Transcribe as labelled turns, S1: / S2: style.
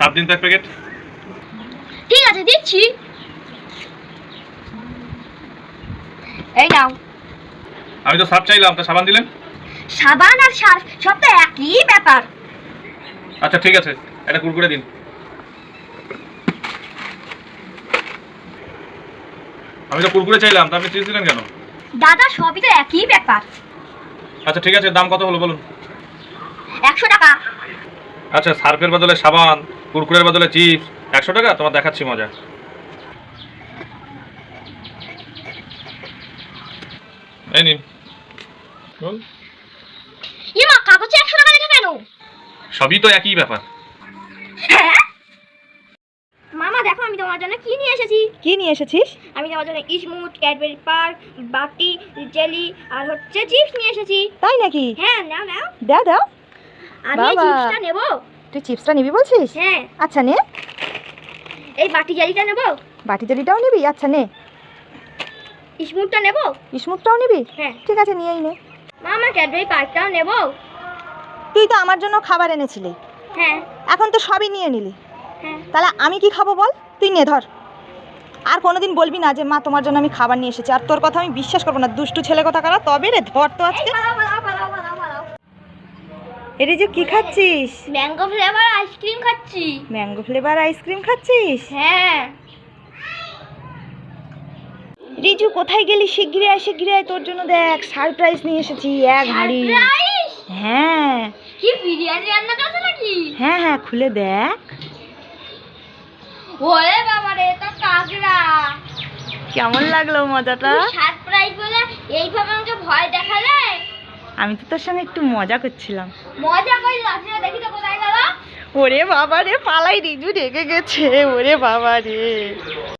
S1: সাত দিন তো এক প্যাকেট
S2: ঠিক আছে দিচ্ছি। এই নাও।
S1: আমি তো সার্ফ চাইলাম তা সাবান দিলেন?
S2: সাবান আর সার্ফ সব তো একই ব্যাপার।
S1: আচ্ছা ঠিক আছে একটা কুরকুরে দিন। আমি তো কুরকুরে চাইলাম তা আপনি চিপস দিলেন কেন?
S2: দাদা সবই তো একই ব্যাপার।
S1: আচ্ছা ঠিক আছে দাম কত হলো বলুন?
S2: একশো টাকা।
S1: আচ্ছা সার্ফের বদলে সাবান। কুরকুরের বদলে চিপস। একশো টাকা? তোমার দেখাচ্ছি মজা। এই নিন। বল।
S2: ইমা কাগজে একশো টাকা লেখা কেন?
S1: সবই তো একই ব্যাপার।
S2: হ্যাঁ? মামা দেখো আমি তোমার জন্য কি নিয়ে এসেছি।
S3: কি নিয়ে এসেছিস?
S2: আমি তোমার জন্য ইসমুট ক্যাডবেরি পার্ক বাটি জেলি আর হচ্ছে চিপস নিয়ে এসেছি।
S3: তাই নাকি?
S2: হ্যাঁ নাও নাও।
S3: দাও দাও।
S2: আমি। চিপসটা নেব।
S3: তুই চিপসটা নিবি বলছিস?
S2: হ্যাঁ।
S3: আচ্ছা নে।
S2: এই বাটি জেলিটা নেব?
S3: বাটি জেলিটাও নিবি? আচ্ছা নে।
S2: ইসমুটটা নেব?
S3: ইসমুকটাও নিবি?
S2: হ্যাঁ।
S3: ঠিক আছে নিয়েই নে।
S2: মামা ক্যাডবেরি পার্কটাও নেব?
S3: তুই তো আমার জন্য খাবার এনেছিলি।
S2: হ্যাঁ।
S3: এখন তো সবই নিয়ে নিলি।
S2: হ্যাঁ।
S3: তাহলে আমি কি খাব বল? তুই নে ধর। আর কোনোদিন বলবি না যে মা তোমার জন্য আমি খাবার নিয়ে এসেছি। আর তোর কথা আমি বিশ্বাস করব না। দুষ্টু ছেলে কথা কারা? তবে রে ধর তো আজকে। এরে যে কি খাচ্ছিস?
S2: ম্যাঙ্গো ফ্লেভার আইসক্রিম খাচ্ছি।
S3: ম্যাঙ্গো ফ্লেভার আইসক্রিম খাচ্ছিস?
S2: হ্যাঁ।
S3: রিজু কোথায় গেলি? শিগগিরি আয় শিগগিরি আয় তোর জন্য দেখ সারপ্রাইজ নিয়ে এসেছি এক হাড়ি। হ্যাঁ।
S2: কি বিরিয়ানি রান্না করছ নাকি?
S3: হ্যাঁ হ্যাঁ খুলে দেখ।
S2: ওরে বাবা রে তো কাকড়া।
S3: কেমন লাগল মজাটা? আমি তো তোর সঙ্গে একটু মজা করছিলাম।
S2: মজা দেখি তো কোথায় গেল?
S3: ওরে বাবা রে পালাই রিজু রেগে গেছে। ওরে বাবা রে